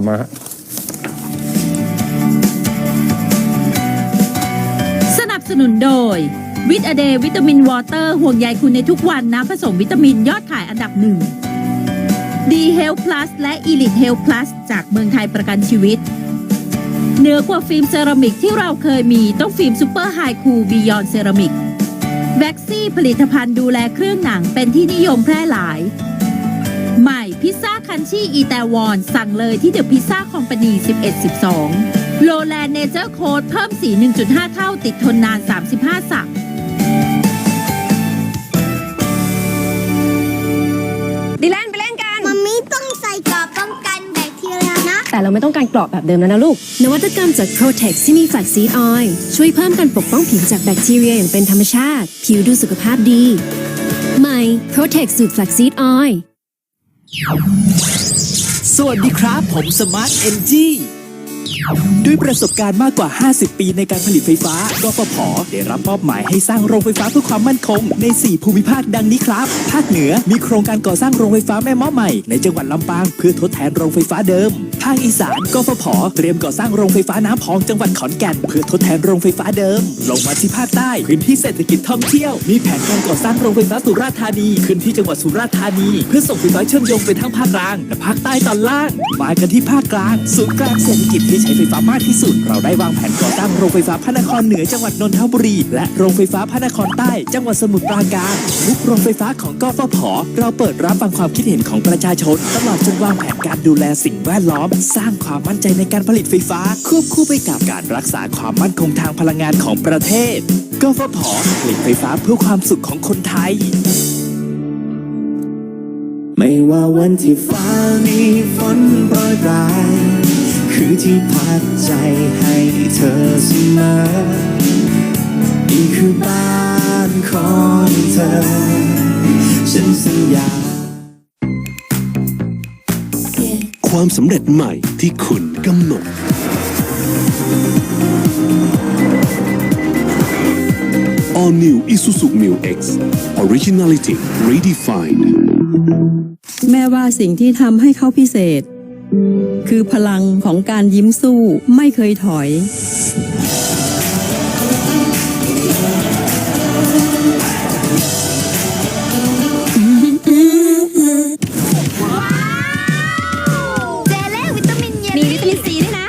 ลับมาสนับสนุนโดยวิตอเดวิตามินวอเตอร์ห่วงใยคุณในทุกวันน้ำผสมวิตามินยอดขายอันดับหนึ่งดีเฮล Plus และ Elite Health Plus จากเมืองไทยประกันชีวิตเหนือกว่าฟิล์มเซรามิกที่เราเคยมีต้องฟิล์มซูเปอร์ไฮคูบียอนเซรามิกแบ็กซี่ผลิตภัณฑ์ดูแลเครื่องหนังเป็นที่นิยมแพร่หลาย ใหม่ พิซซ่าคันชี่อีแตวอน สั่งเลยที่เดอะพิซซ่าคอมพานี1112 โลแลนเนเจอร์โค้ดเพิ่มสี 1.5 เท่าติดทนนาน 35 สัปดิแลนไปเล่นกัน มัมมี่ต้องใส่กรอบป้องกันแบคทีเรียนะ แต่เราไม่ต้องการกรอบแบบเดิมแล้วนะลูก นวัตกรรมจาก Protex ที่มีแฟลกซีดออยล์ช่วยเพิ่มการปกป้องผิวจากแบคทีเรียอย่างเป็นธรรมชาติ ผิวดูสุขภาพดี ใหม่ Protex สูตรแฟลกซีดออยล์ สวัสดีครับ ผมสมาร์ทเอ็นจี ด้วยประสบการณ์มากกว่า 50 ปีในการผลิตไฟฟ้ากฟผได้รับมอบหมายให้สร้างโรงไฟฟ้าเพื่อความมั่นคง ใน 4 ภูมิภาคดังนี้ครับ ภาคเหนือมีโครงการก่อสร้างโรงไฟฟ้าแม่มาะใหม่ในจังหวัดลำปางเพื่อทดแทนโรงไฟฟ้าเดิม ภาคอีสานกฟผเตรียมก่อสร้างโรงไฟฟ้าน้ำพองจังหวัดขอนแก่นเพื่อทดแทนโรงไฟฟ้าเดิม ลงมาที่ภาคใต้พื้นที่เศรษฐกิจท่องเที่ยวมีแผนการก่อสร้างโรงไฟฟ้าสุราษฎร์ธานีขึ้นที่จังหวัดสุราษฎร์ธานี เพื่อส่งไฟฟ้าเชื่อมโยงไปทั้งภาคกลางและภาคใต้ตอนล่างมากันที่ภาคกลางศูนย์กลางเศรษฐกิจที่ใชไฟฟ้ามากที่สุดเราได้วางแผนก่อสร้างโรงไฟฟ้าพระนครเหนือจังหวัดนนทบุรี และโรงไฟฟ้าพระนครใต้ จังหวัดสมุทรปราการทุกโรงไฟฟ้าของกฟผเราเปิดรับฟังความคิดเห็นของประชาชน ตลอดจนวางแผนการดูแลสิ่งแวดล้อม สร้างความมั่นใจในการผลิตไฟฟ้า ควบคู่ไปกับการรักษาความมั่นคงทางพลังงานของประเทศกฟผผลิตไฟฟ้าเพื่อความสุขของคนไทย ไม่ว่าวันที่ฟ้ามีฝน มอนี่คือบ้านของเธอ ฉันสัญญา ความสำเร็จใหม่ที่คุณกำหนด All New Isuzu Mu X Originality Redefined แม่ว่าสิ่งที่ทำให้เขาพิเศษ คือพลังของการยิ้มสู้ไม่เคยถอย ซีด้วยนะ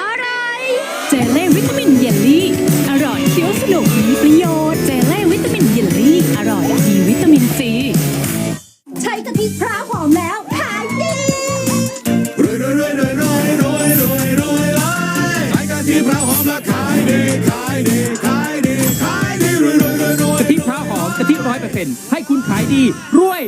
อร่อย เจเล่วิตามินเยลลี่ อร่อยเคี้ยวสนุกมีประโยชน์ เจเล่วิตามินเยลลี่ อร่อยมีวิตามินซี ใช้กะทิพร้าวหอมแล้วขายดีกะทิพร้าวหอมกะทิร้อยเปอร์เซ็นต์ให้คุณขายดีรวย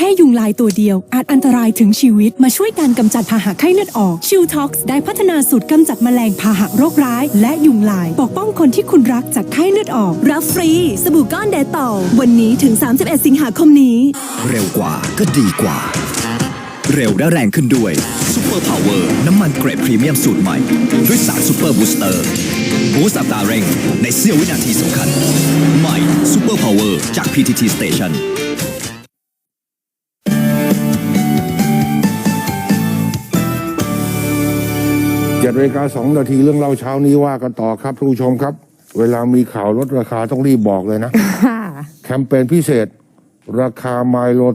แค่ยุงลายตัวเดียว อาจอันตรายถึงชีวิต มาช่วยการกำจัดพาหะไข้เลือดออกชิลท็อกซ์ได้พัฒนาสูตรกำจัดแมลงพาหะโรคร้าย และยุงลาย ปกป้องคนที่คุณรักจากไข้เลือดออก รับฟรี สบู่ก้อนเดตอลวันนี้ถึง 31 สิงหาคมนี้ เร็วกว่าก็ดีกว่า เร็วและแรงขึ้นด้วยซูเปอร์พาวเวอร์น้ำมันเกรดพรีเมียมสูตรใหม่ ด้วยสารซูเปอร์บูสเตอร์บูสต์อัตราเร่งในเสี้ยววินาทีสำคัญใหม่ซูเปอร์พาวเวอร์จาก PTT Station เจ็ดนาฬิกาสองนาทีเรื่องเล่าเช้านี้ว่ากันต่อครับทุกผู้ชมครับ เวลามีข่าวลดราคาต้องรีบบอกเลยนะ แคมเปญพิเศษ ราคาไมโลต